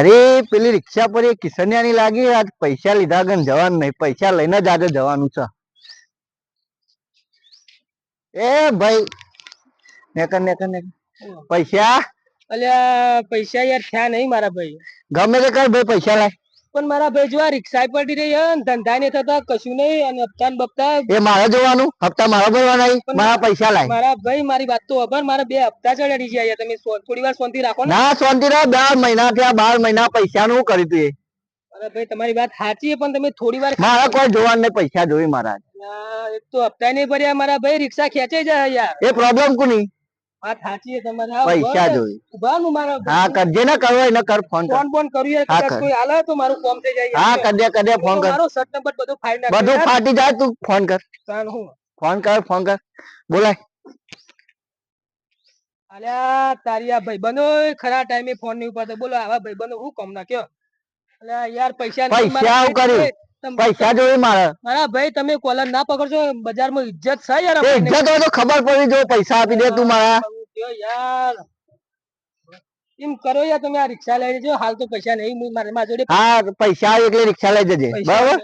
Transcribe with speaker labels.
Speaker 1: અરે પેલી રિક્ષા પર એ કિશન્યાની લાગી આજ પૈસા લીધા ગન જવાનું નહીં પૈસા લઈને જ આજે જવાનું છે. એ ભાઈ નેકર નેકર નેકર. પૈસા?
Speaker 2: અલ્યા પૈસા યાર થયા નહીં મારા ભાઈ.
Speaker 1: ગમે તે કર ભાઈ પૈસા લાય.
Speaker 2: પણ મારા ભાઈ જો આ રિક્ષા પડી રહી હે ધંધા નહીં થતા કશું નહીં અને હપ્તા બપ્તા
Speaker 1: એ મારે જોવાનું? હપ્તા મારા ભરવાના મારા પૈસા લાય.
Speaker 2: મારા ભાઈ મારી વાત તો ખબર મારા બે હપ્તા ચડાડી ગયા તમે થોડી વાર શાંતિ રાખો ને.
Speaker 1: ના શાંતિ રહો બાર મહિના થયા બાર મહિના પૈસા નું કરી તું એ.
Speaker 2: મારા ભાઈ તમારી વાત સાચી પણ તમે થોડી વાર
Speaker 1: મારા કોઈ જોવાનું નહીં પૈસા જોઈ મારા.
Speaker 2: એક તો હપ્તા નહીં ભર્યા મારા ભાઈ રિક્ષા ખેંચે જાય યાર.
Speaker 1: એ પ્રોબ્લેમ કોની?
Speaker 2: હા,
Speaker 1: પૈસા જોઈ હા કરજે ને કરો એને કર ફોન ફોન
Speaker 2: ફોન બોન
Speaker 1: હા,
Speaker 2: કોઈ આલે તો મારું ફોર્મ થઈ જાય
Speaker 1: હા કરજે કરજે ફોન કર.
Speaker 2: મારો સટ નંબર બધું ફાઈન નાખ્યો
Speaker 1: બધું ફાટી જાય તું ફોન કર.
Speaker 2: હું.
Speaker 1: ફોન કર ફોન કર. બોલાય.
Speaker 2: અલ્યા તારી આ ભાઈબંધો ખરા ટાઈમે ફોન નહીં ઉપાડતો બોલો આવા ભાઈબંધો હું કામ ના કયો? અલ્યા યાર પૈસા
Speaker 1: પૈસા કર્યું. પૈસા જોઈ મારે?
Speaker 2: મારા ભાઈ તમે કોલર ના પકડશો બજારમાં ઇજ્જત છે યાર
Speaker 1: ઇજ્જત હોય તો ખબર પડી જો પૈસા આપી દે તું મારા.
Speaker 2: યાર. એમ કરો યાર તમે આ રિક્ષા લઈ જજો હાલ તો પૈસા નહીં મારા જોડે
Speaker 1: હા પૈસા આવે એટલે રિક્ષા લઈ જજે. બરાબર.